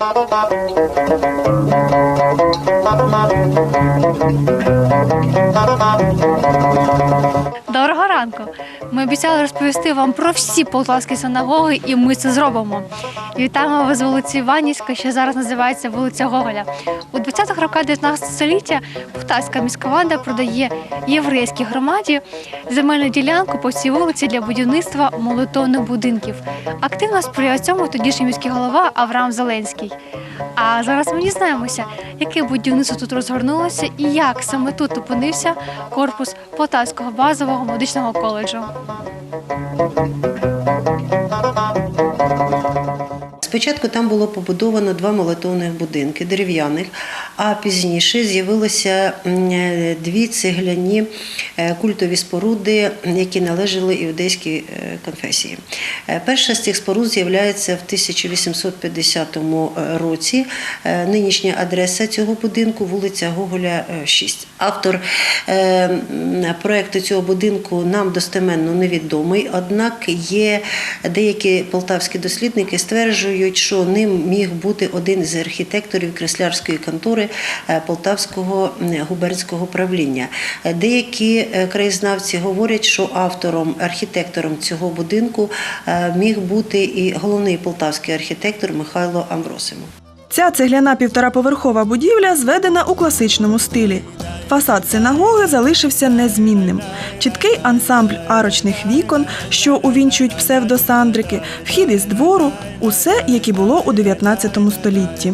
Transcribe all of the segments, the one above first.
Bye. Ранку! Ми обіцяли розповісти вам про всі полтавські синагоги, і ми це зробимо. Вітаємо вас з вулиці Іванівська, що зараз називається вулиця Гоголя. У 20-х роках 19 століття Полтавська міська продає єврейській громаді земельну ділянку по всій вулиці для будівництва молитовних будинків. Активно сприяв цьому тодішній міський голова Авраам Зеленський. А зараз ми дізнаємося, яке будівництво тут розгорнулося і як саме тут опинився корпус Полтавського базового медичного коледжу. Спочатку там було побудовано два молитовних будинки дерев'яних, а пізніше з'явилися е, дві цегляні е, культові споруди, які належали іудейській е, конфесії. Перша з цих споруд з'являється в 1850 році. Нинішня адреса цього будинку вулиця Гоголя, е, 6. Автор м, проекту цього будинку нам достеменно невідомий, однак є деякі полтавські дослідники стверджують, що ним міг бути один з архітекторів креслярської контори Полтавського м, губернського правління. Е, Деякі е, краєзнавці говорять, що автором, архітектором цього будинку е, міг бути і головний полтавський архітектор Михайло Амбросимов. Ця цегляна півтораповерхова будівля зведена у класичному стилі. Фасад синагоги залишився незмінним. Чіткий ансамбль арочних вікон, що увінчують псевдосандрики, вхід із двору усе, як і було у 19 столітті.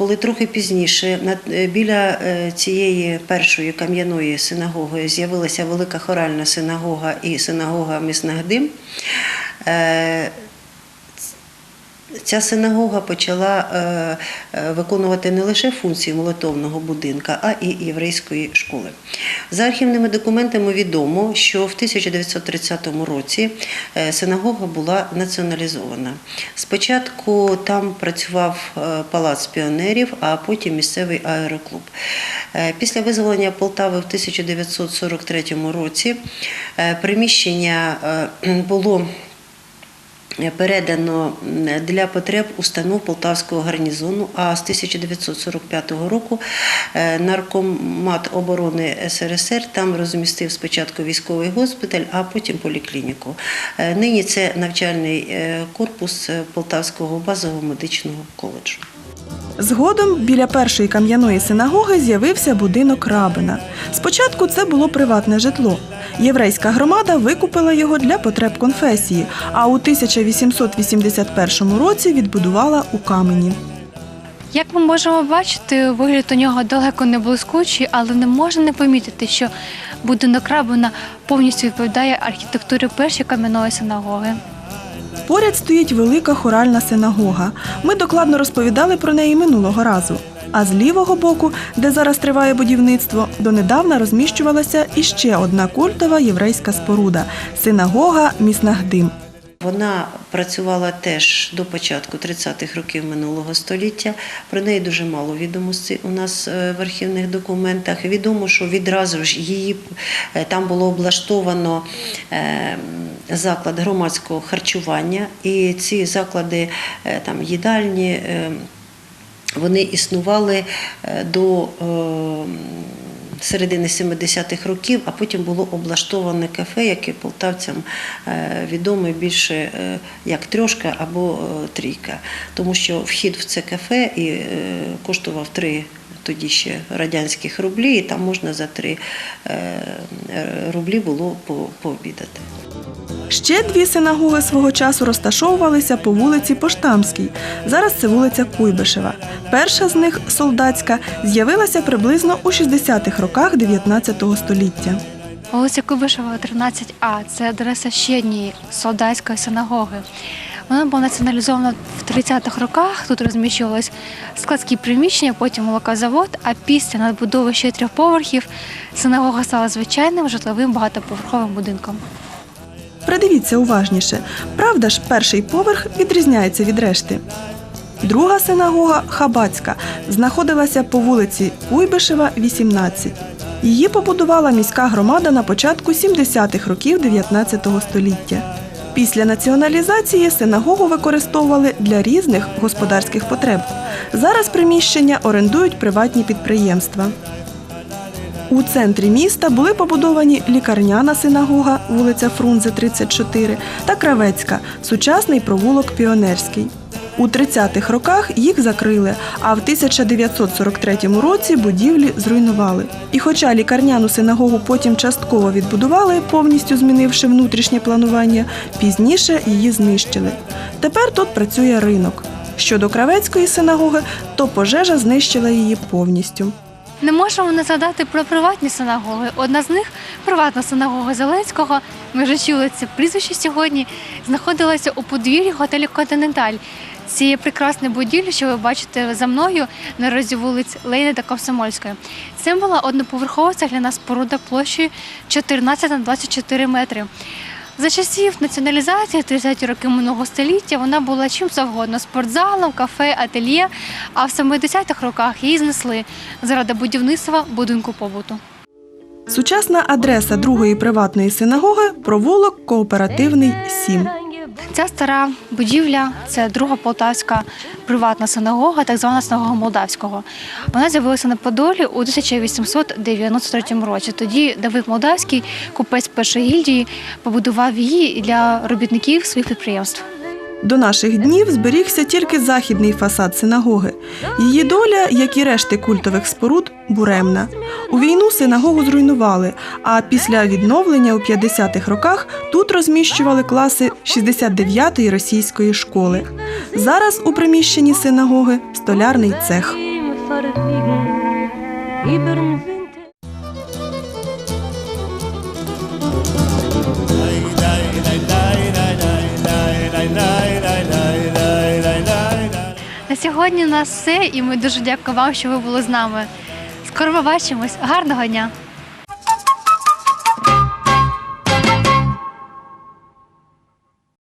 Коли трохи пізніше е, біля е, цієї першої кам'яної синагоги з'явилася велика хоральна синагога і синагога Міснагдим, е, Ця синагога почала е, е, виконувати не лише функції молитовного будинка, а і єврейської школи. За архівними документами відомо, що в 1930 році е, синагога була націоналізована. Спочатку там працював палац піонерів, а потім місцевий аероклуб. Після визволення Полтави в 1943 році приміщення було передано для потреб установ Полтавського гарнізону. А з 1945 року е, наркомат оборони СРСР там розмістив спочатку військовий госпіталь, а потім поліклініку. Е, Нині це навчальний е, корпус Полтавського базового медичного коледжу. Згодом біля першої кам'яної синагоги з'явився будинок рабина. Спочатку це було приватне житло. Єврейська громада викупила його для потреб конфесії, а у 1881 році відбудувала у камені. Як ми можемо бачити, вигляд у нього далеко не блискучий, але не можна не помітити, що будинок Рабина повністю відповідає архітектурі першої кам'яної синагоги. Поряд стоїть велика хоральна синагога. Ми докладно розповідали про неї минулого разу. А з лівого боку, де зараз триває будівництво, донедавна розміщувалася іще одна культова єврейська споруда синагога Міснагдим. Вона працювала теж до початку 30-х років минулого століття. Про неї дуже мало відомостей у нас е, в архівних документах. Відомо, що відразу ж її е, там було облаштовано е, заклад громадського харчування, і ці заклади там їдальні. Вони існували е, до е, середини 70-х років, а потім було облаштоване кафе, яке полтавцям е, відоме більше як трьошка або трійка. Тому що вхід в це кафе і коштував три. Тоді ще радянських рублі, і там можна за три рублі було по- пообідати. Ще дві синагоги свого часу розташовувалися по вулиці Поштамській. Зараз це вулиця Куйбишева. Перша з них, солдатська, з'явилася приблизно у 60-х роках 19 століття. Вулиця Кубишева, 13А. Це адреса ще однієї солдатської синагоги. Вона була націоналізована в 30-х роках. Тут розміщувались складські приміщення, потім молокозавод. А після надбудови ще трьох поверхів синагога стала звичайним житловим багатоповерховим будинком. Придивіться уважніше. Правда ж, перший поверх відрізняється від решти. Друга синагога Хабацька знаходилася по вулиці Куйбишева, 18. Її побудувала міська громада на початку 70-х років 19 століття. Після націоналізації синагогу використовували для різних господарських потреб. Зараз приміщення орендують приватні підприємства. У центрі міста були побудовані лікарняна синагога, вулиця Фрунзе, 34, та Кравецька, сучасний провулок Піонерський. У 30-х роках їх закрили, а в 1943 році будівлі зруйнували. І хоча лікарняну синагогу потім частково відбудували, повністю змінивши внутрішнє планування, пізніше її знищили. Тепер тут працює ринок. Щодо Кравецької синагоги, то пожежа знищила її повністю. Не можемо не згадати про приватні синагоги. Одна з них приватна синагога Зеленського. Ми вже чули це прізвище сьогодні. Знаходилася у подвір'ї готелю Континенталь. Цієї прекрасної будівлі, що ви бачите за мною на розі вулиць Лейни та Комсомольської. Це була одноповерхова цегляна споруда площею 14 на 24 метри. За часів націоналізації 30-ті роки минулого століття вона була чим завгодно спортзалом, кафе, ательє. А в 70-х роках її знесли заради будівництва будинку побуту. Сучасна адреса другої приватної синагоги провулок Кооперативний 7. Ця стара будівля це друга полтавська приватна синагога, так звана синагога Молдавського. Вона з'явилася на Подолі у 1893 році. Тоді Давид Молдавський, купець першої гільдії, побудував її для робітників своїх підприємств. До наших днів зберігся тільки західний фасад синагоги. Її доля, як і решти культових споруд, буремна. У війну синагогу зруйнували, а після відновлення у 50-х роках тут розміщували класи 69-ї російської школи. Зараз у приміщенні синагоги столярний цех. На сьогодні у нас все, і ми дуже дякуємо вам, що ви були з нами. Скоро побачимось. Гарного дня!